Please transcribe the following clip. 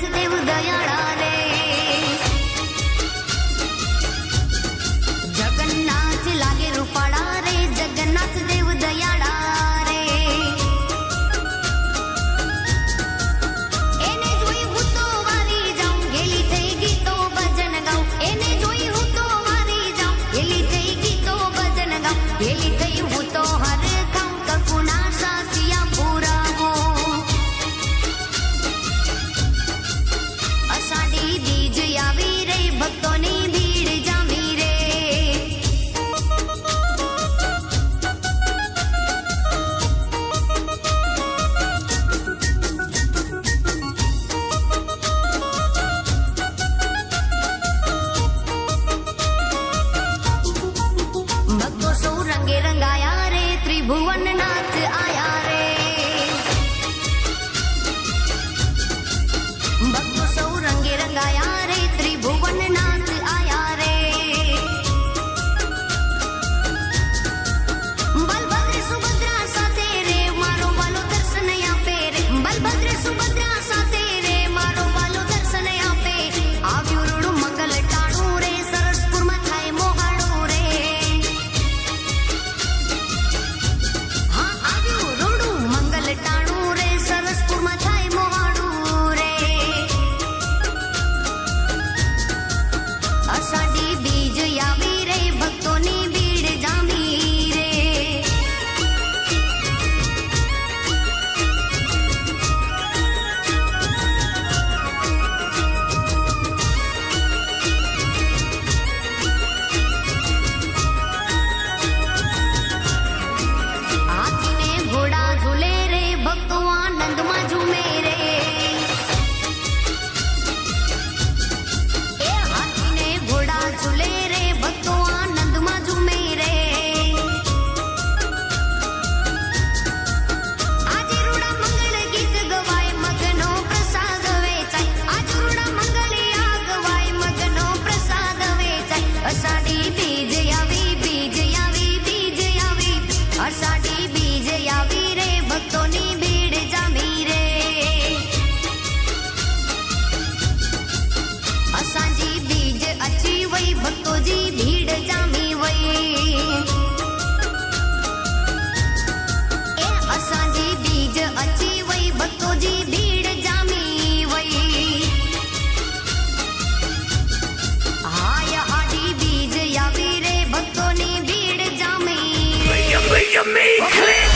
today will die ભક્તો સૌ રંગે રંગાયા રે ત્રિભુ you made clear.